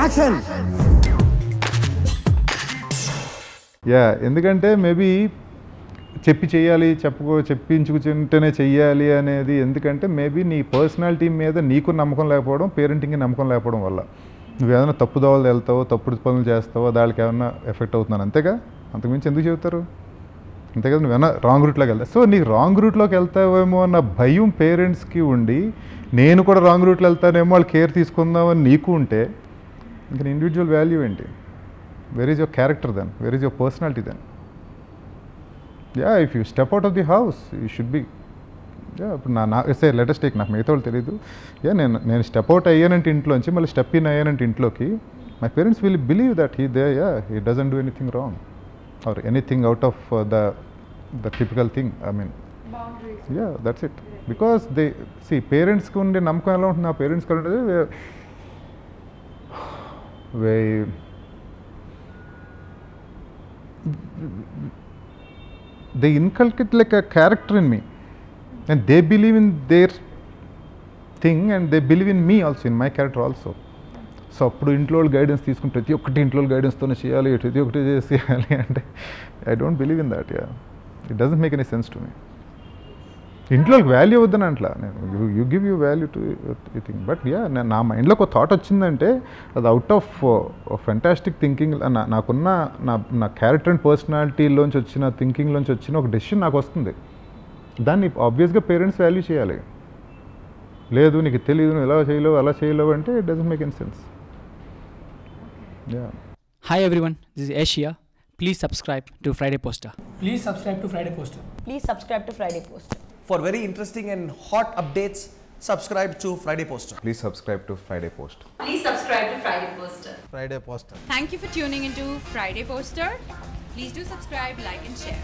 Action yeah ఎందుకంటే maybe చెప్పి చేయాలి చెప్పుకో చెప్పించుకుంటేనే చెయ్యాలి అనేది ఎందుకంటే మేబీ నీ పర్సనాలిటీ మీద నీకు నమ్మకం లేకపోవడం పేరెంటింగ్కి నమ్మకం లేకపోవడం వల్ల. నువ్వు ఏదైనా తప్పు దోవలు వెళ్తావో తప్పుడు పనులు చేస్తావో దానికి ఏమైనా ఎఫెక్ట్ అవుతున్నాను అంతేగా? అంతకుమించి ఎందుకు చెబుతారు? అంతే కదా నువ్వేనా రాంగ్ రూట్లోకి వెళ్తావు సో నీకు రాంగ్ రూట్లోకి వెళ్తావేమో అన్న భయం పేరెంట్స్కి ఉండి నేను కూడా రాంగ్ రూట్లో వెళ్తానేమో వాళ్ళు కేర్ తీసుకుందామని నీకు ఉంటే ఇంకా ఇండివిజువల్ వాల్యూ ఏంటి? Where is your character then where is your personality then ya if you step out of the house you should be ya ఇప్పుడు నా నా సే లేటెస్ట్ టేక్ నాకు మిగతా వాళ్ళు తెలియదు యా నేను నేను స్టెప్ అవుట్ అయ్యానంటే ఇంట్లోంచి మళ్ళీ స్టెప్ ఇన్ అయ్యానంటే ఇంట్లోకి my parents will believe that he they ya he doesn't do anything wrong or anything out of the the typical thing I mean ya that's it because they see పేరెంట్స్కి ఉండే నమ్మకం ఎలా ఉంటుంది నా పేరెంట్స్కి ఉంటుంది way they inculcate like a character in me. And they believe in their thing and they believe in me also in my character also. So అప్పుడు ఇంట్లో గైడెన్స్ తీసుకుని ప్రతి ఒక్కటి ఇంట్లో గైడెన్స్తోనే చేయాలి ప్రతి ఒక్కటి చేసేయాలి అంటే I don't believe in that ya it doesn't make any sense to me ఇంట్లో వాల్యూ వద్దని అట్లా. నేను you give you value to you think but ya నా మైండ్లో ఒక థాట్ వచ్చిందంటే అది అవుట్ ఆఫ్ ఫెంటాస్టిక్ థింకింగ్ నాకున్న నా నా క్యారెక్టర్ అండ్ పర్సనాలిటీలోంచి వచ్చిన థింకింగ్లోంచి వచ్చిన ఒక డెసిషన్ నాకు వస్తుంది. దాన్ని ఆబ్వియస్గా పేరెంట్స్ వాల్యూ చేయాలి. లేదు నీకు తెలియదు నువ్వు ఎలా చేయలేవు అలా చేయలేవు అంటే it doesn't make any sense ya Hi everyone, this is Ash here. Please subscribe to Friday Poster. Please subscribe to Friday Poster. Please subscribe to Friday Poster. For very interesting and hot updates, subscribe to Friday Poster. Please subscribe to Friday Post. Please subscribe to Friday Poster. Friday Poster. Thank you for tuning into Friday Poster. Please do subscribe, like, and share.